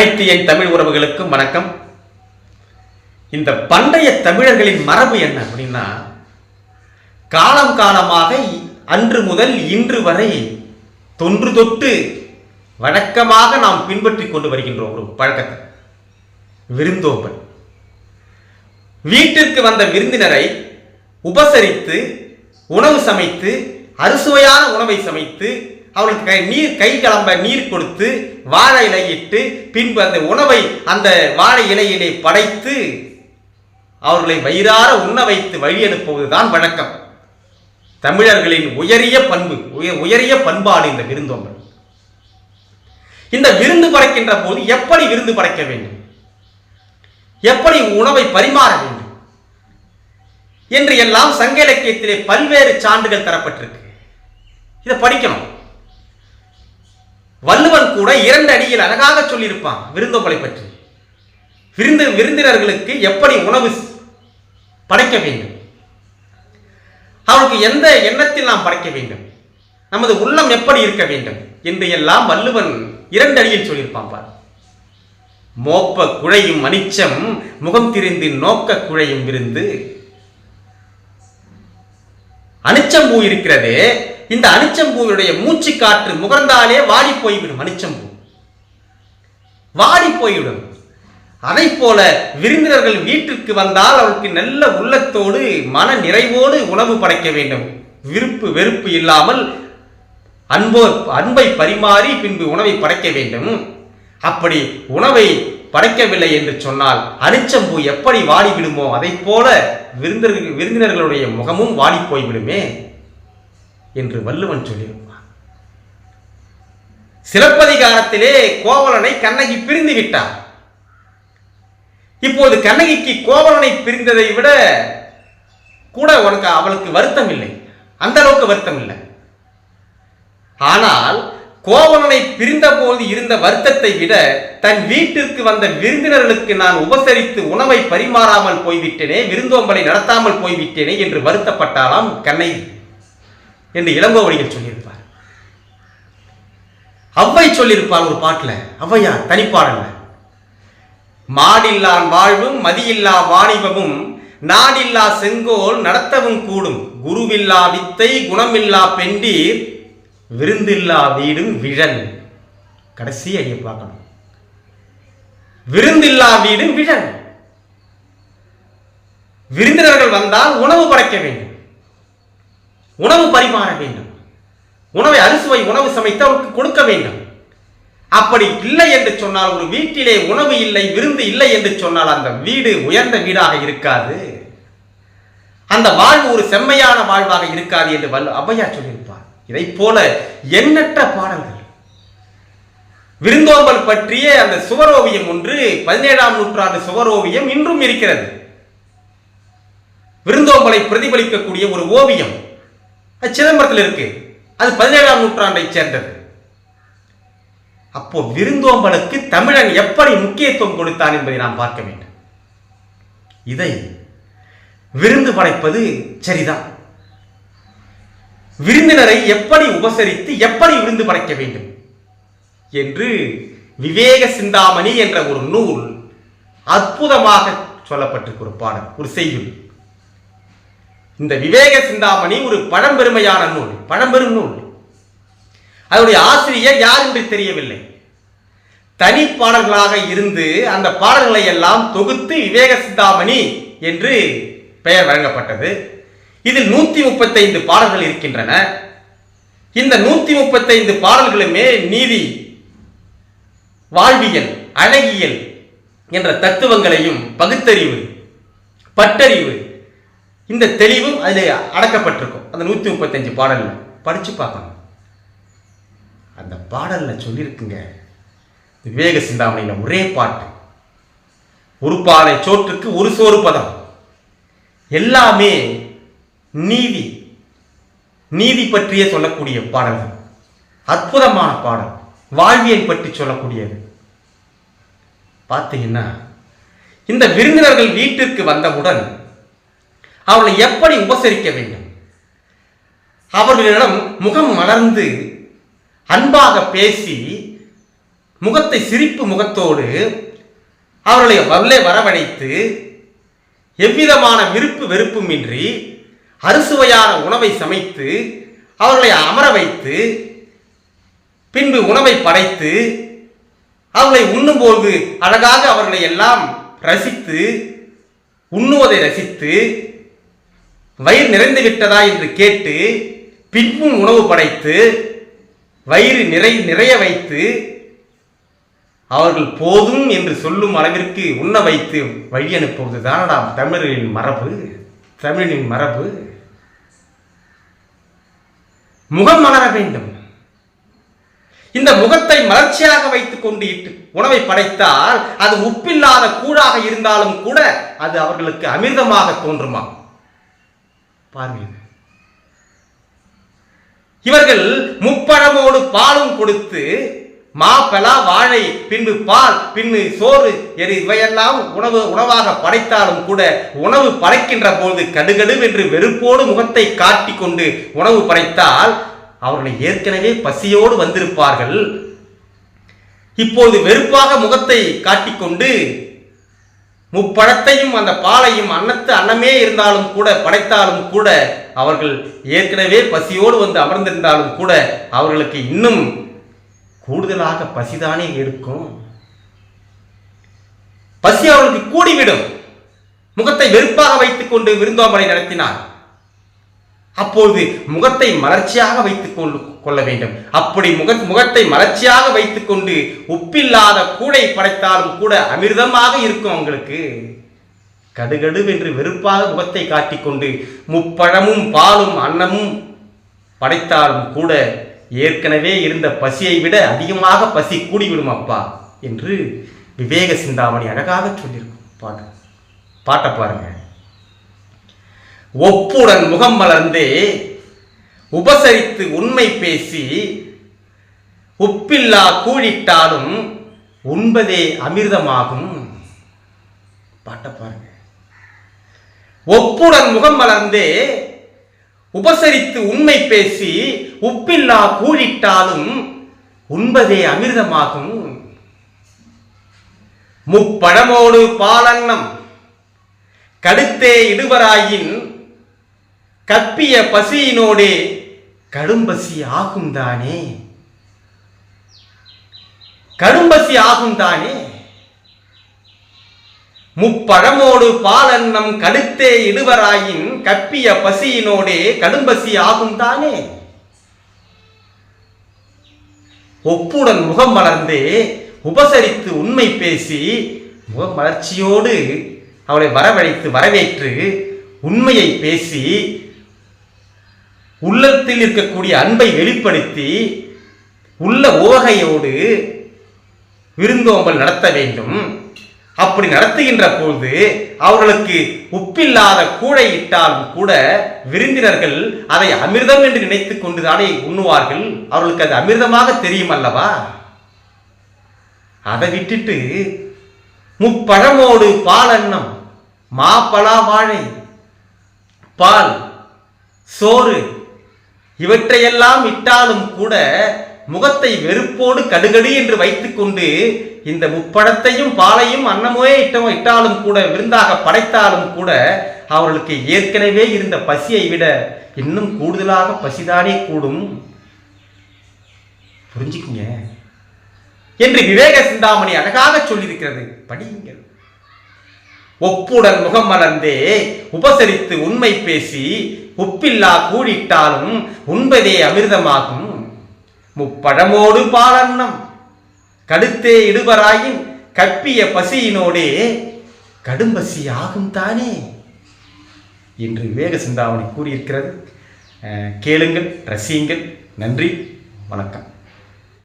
அனைத்து என் தமிழ் உறவுகளுக்கும் வணக்கம். இந்த பண்டைய தமிழர்களின் மரபு என்ன அப்படின்னா காலம் காலமாக அன்று முதல் இன்று வரை தொன்று தொட்டு வழக்கமாக நாம் பின்பற்றி கொண்டு வருகின்றோம் ஒரு பழக்கத்தை விருந்தோம்பல். வீட்டிற்கு வந்த விருந்தினரை உபசரித்து உணவு சமைத்து அறுசுவையான உணவை சமைத்து அவர்களுக்கு கை நீர் கை கிளம்ப நீர் கொடுத்து வாழை இலையிட்டு பின்பு அந்த உணவை அந்த வாழை இலையிலே படைத்து அவர்களை வயிறார உண்ண வைத்து வழி அனுப்புவதுதான் வழக்கம். தமிழர்களின் உயரிய பண்பு உய- உயரிய பண்பாடு இந்த விருந்தோம்பல் இந்த விருந்து படைக்கின்ற போது எப்படி விருந்து படைக்க வேண்டும்? எப்படி உணவை பரிமாற வேண்டும்? என்று எல்லாம் சங்க இலக்கியத்திலே பல்வேறு சான்றுகள் தரப்பட்டிருக்கு. இதை படிக்கணும். வள்ளுவன் கூட இரண்டு அடியில் அழகாக சொல்லியிருப்பான் விருந்தோம்பலை பற்றி. விருந்து விருந்தினர்களுக்கு எப்படி உணவு படைக்க வேண்டும்? அவருக்கு எந்த எண்ணத்தில் நாம் படைக்க வேண்டும்? நமது உள்ளம் எப்படி இருக்க வேண்டும்? என்று எல்லாம் வள்ளுவன் இரண்டு அடியில் சொல்லியிருப்பான் பார். மோப்ப குழையும் அனிச்சம் முகம் திரிந்து நோக்க குழையும் விருந்து. அனிச்சம்பூ இருக்கிறதே இந்த அனிச்சம்பூவினுடைய மூச்சு காற்று முகர்ந்தாலே வாடி போய்விடும் அனிச்சம்பூ. வாடி போய்விடும். அதை போல விருந்தினர்கள் வீட்டிற்கு வந்தால் அவருக்கு நல்ல உள்ளத்தோடு மன நிறைவோடு உணவு படைக்க வேண்டும். விருப்பு வெறுப்பு இல்லாமல் அன்போ அன்பை பரிமாறி பின்பு உணவை படைக்க வேண்டும். அப்படி உணவை படைக்கவில்லை என்று சொன்னால் அனிச்சம்பூ எப்படி வாடி விடுமோ அதை போல விருந்தினர்கள் விருந்தினர்களுடைய முகமும் வாடி போய்விடுமே என்று வள்ளுவன் சொல்லியிருப்பான். சிலப்பதிகாரத்திலே கோவலனை கண்ணகி பிரிந்து விட்டார் இப்போது கண்ணகிக்கு கோவலனை பிரிந்ததை விட கூட உனக்கு அவளுக்கு வருத்தம் இல்லை அந்த அளவுக்கு வருத்தம் இல்லை ஆனால் கோவலனை பிரிந்தபோது இருந்த வருத்தத்தை விட தன் வீட்டிற்கு வந்த விருந்தினர்களுக்கு நான் உபசரித்து உணவை பரிமாறாமல் போய்விட்டேனே விருந்தோம்பலை நடத்தாமல் போய்விட்டேனே என்று வருத்தப்பட்டாலாம் கண்ணகி. என்று இளங்கோவடிகள் சொல்லியிருப்பார். அவ்வை சொல்லியிருப்பார் ஒரு பாட்டுல ஔவையார் தனிப்பாடல்ல. மாடில்லான் வாழ்வும் மதியில்லா வாணிபமும் நாடில்லா செங்கோல் நடத்தவும் கூடும். குருவில்லா வித்தை குணமில்லா பெண்டீர் விருந்தில்லா வீடும் விழன் கடைசி அடியை பார்க்கணும். விருந்தில்லா வீடும் விழன் விருந்தினர்கள் வந்தால் உணவு படைக்க வேண்டும். உணவு பரிமாற வேண்டும். உணவை அறுசுவை உணவு சமைத்து அவருக்கு கொடுக்க வேண்டும். அப்படி இல்லை என்று சொன்னால் ஒரு வீட்டிலே உணவு இல்லை விருந்து இல்லை என்று சொன்னால் அந்த வீடு உயர்ந்த வீடாக இருக்காது. அந்த வாழ்வு ஒரு செம்மையான வாழ்வாக இருக்காது என்று வல்ல அவ்வையா சொல்லியிருப்பார். இதைப் போல எண்ணற்ற பாடல்கள். விருந்தோம்பல் பற்றிய அந்த சுவரோவியம் ஒன்று பதினேழாம் நூற்றாண்டு சுவரோவியம் இன்றும் இருக்கிறது. விருந்தோம்பலை பிரதிபலிக்கக்கூடிய ஒரு ஓவியம். அது சிதம்பரத்தில் இருக்கு. அது பதினேழாம் நூற்றாண்டைச் சேர்ந்தது. அப்போ விருந்தோம்பலுக்கு தமிழன் எப்படி முக்கியத்துவம் கொடுத்தான் என்பதை நாம் பார்க்க வேண்டும். இதை விருந்து படைப்பது சரிதான். விருந்தினரை எப்படி உபசரித்து எப்படி விருந்து படைக்க வேண்டும் என்று விவேக சிந்தாமணி என்ற ஒரு நூல் அற்புதமாக சொல்லப்பட்டிருக்கிற ஒரு பாடல் ஒரு செய்யுள் இந்த விவேக சிந்தாமணி ஒரு பழம்பெருமையான நூல் பழம்பெரும் நூல். அதனுடைய ஆசிரியர் யார் என்று தெரியவில்லை. தனி பாடல்களாக இருந்து அந்த பாடல்களை எல்லாம் தொகுத்து விவேக சிந்தாமணி என்று பெயர் வழங்கப்பட்டது. இதில் நூற்றி முப்பத்தைந்து பாடல்கள் இருக்கின்றன. இந்த நூற்றி முப்பத்தைந்து பாடல்களுமே நீதி வாழ்வியல் அழகியல் என்ற தத்துவங்களையும் பகுத்தறிவு பட்டறிவு இந்த தெளிவும் அதில் அடக்கப்பட்டிருக்கும். அந்த நூற்றி முப்பத்தஞ்சு பாடலில் படித்து பார்க்கணும். அந்த பாடலில் சொல்லியிருக்குங்க விவேக சிந்தாமணியில் ஒரே பாட்டு ஒரு பாலை சோற்றுக்கு ஒரு சோறு பதம். எல்லாமே நீதி நீதி பற்றியே சொல்லக்கூடிய பாடல்கள். அற்புதமான பாடல் வாழ்வியல் பற்றி சொல்லக்கூடியது. பார்த்தீங்கன்னா இந்த விருந்தினர்கள் வீட்டிற்கு வந்தவுடன் அவர்களை எப்படி உபசரிக்க வேண்டும்? அவர்களிடம் முகம் மலர்ந்து அன்பாக பேசி முகத்தை சிரிப்பு முகத்தோடு அவர்களை உள்ளே வரவழைத்து எவ்விதமான விருப்பு வெறுப்பும் இன்றி அறுசுவையான உணவை சமைத்து அவர்களை அமர வைத்து பின்பு உணவை படைத்து அவர்களை உண்ணும்போது அழகாக அவர்களை எல்லாம் ரசித்து உண்ணுவதை ரசித்து வயிறு நிறைந்து விட்டதா என்று கேட்டு பின்பும் உணவு படைத்து வயிறு நிறை நிறைய வைத்து அவர்கள் போதும் என்று சொல்லும் அளவிற்கு உண்ண வைத்து வழி அனுப்புவது தானடா தமிழரின் மரபு தமிழின் மரபு. முகம் மலர வேண்டும். இந்த முகத்தை மலர்ச்சியாக வைத்துக் கொண்டு இட்டு உணவை படைத்தால் அது உப்பில்லாத கூழாக இருந்தாலும் கூட அது அவர்களுக்கு அமிர்தமாக தோன்றுமா? பாருங்க இவர்கள் முப்பழமோடு பாலும் கொடுத்து மாப்பலா வாழை பின்பு பால் பின்னு சோறு எரி இவையெல்லாம் உணவு உணவாக படைத்தாலும் கூட உணவு படைக்கின்ற போது கடுகடுவென்று வெறுப்போடு முகத்தை காட்டிக் கொண்டு உணவு படைத்தால் அவர்களை ஏற்கனவே பசியோடு வந்திருப்பார்கள். இப்போது வெறுப்பாக முகத்தை காட்டிக்கொண்டு முப்பழத்தையும் அந்த பாலையும் அன்னத்து அன்னமே இருந்தாலும் கூட படைத்தாலும் கூட அவர்கள் ஏற்கனவே பசியோடு வந்து அமர்ந்திருந்தாலும் கூட அவர்களுக்கு இன்னும் கூடுதலாக பசிதானே இருக்கும். பசி அவர்களுக்கு கூடிவிடும். முகத்தை வெறுப்பாக வைத்துக் கொண்டு விருந்தோம்பலை நடத்தினார். அப்பொழுது முகத்தை மலர்ச்சியாக வைத்துக் கொண்டு கொள்ள வேண்டும். அப்படி முக முகத்தை மலர்ச்சியாக வைத்துக் கொண்டு உப்பில்லாத கூடை படைத்தாலும் கூட அமிர்தமாக இருக்கும் அவங்களுக்கு கடுகடுவென்று வெறுப்பாக முகத்தை காட்டிக்கொண்டு முப்பழமும் பாலும் அன்னமும் படைத்தாலும் கூட ஏற்கனவே இருந்த பசியை விட அதிகமாக பசி கூடிவிடும் அப்பா என்று விவேக சிந்தாமணி அழகாக சொல்லியிருக்கும். பாட்டு பாட்டை பாருங்கள் ஒப்புடன் முகம் மலர்ந்து உபசரித்து உண்மை பேசி உப்பில்லா கூழிட்டாலும் உண்பதே அமிர்தமாகும். பாட்டை பாருங்க. ஒப்புடன் முகம் மலர்ந்தே உபசரித்து உண்மை பேசி உப்பில்லா கூழிட்டாலும் உண்பதே அமிர்தமாகும். முப்பழமோடு பாலன்னம் கடுத்தே இடுவராயின் கப்பிய பசியினோடே கடும்பசி ஆகும் தானே? கடும்பசி ஆகும் தானே? முப்பழமோடு பாலன்னம் கடுத்தே இடுவராயின் கப்பிய பசியினோடே கடும்பசி ஆகும் தானே? ஒப்புடன் முகம் மலர்ந்தே உபசரித்து உண்மை பேசி முக மலர்ச்சியோடு அவளை வரவழைத்து வரவேற்று உண்மையை பேசி உள்ளத்தில் இருக்கக்கூடிய அன்பை வெளிப்படுத்தி உள்ள ஓகையோடு விருந்தோம்பல் நடத்த வேண்டும். அப்படி நடத்துகின்ற பொழுது அவர்களுக்கு உப்பில்லாத கூடை இட்டாலும் கூட விருந்தினர்கள் அதை அமிர்தம் என்று நினைத்துக் கொண்டுதானே உண்ணுவார்கள்? அவர்களுக்கு அது அமிர்தமாக தெரியும் அல்லவா? அதை விட்டுட்டு முப்பழமோடு பாலண்ணம் மாப்பழா வாழை பால் சோறு இவற்றையெல்லாம் இட்டாலும் கூட முகத்தை வெறுப்போடு கடுகடு என்று வைத்துக்கொண்டு இந்த முப்படத்தையும் பாலையும் அன்னமே இட்ட இட்டாலும் கூட விருந்தாக படைத்தாலும் கூட அவர்களுக்கு ஏற்கனவே இருந்த பசியை விட இன்னும் கூடுதலாக பசிதானே கூடும். புரிஞ்சுக்குங்க. என்று விவேக சிந்தாமணி அழகாக சொல்லியிருக்கிறது. படியுங்கள். ஒப்புடன் முகம் மலர்ந்தே உபசரித்து உண்மை பேசி உப்பில்லா கூடிட்டாலும் உண்பதே அமிர்தமாகும். முப்பழமோடு பாலன்னம் கடுத்தே இடுவராயின் கப்பிய பசியினோடே கடும்பசி ஆகும் தானே? என்று விவேக சிந்தாமணி கூறியிருக்கிறது கேளுங்கள் ரசியுங்கள். நன்றி வணக்கம்.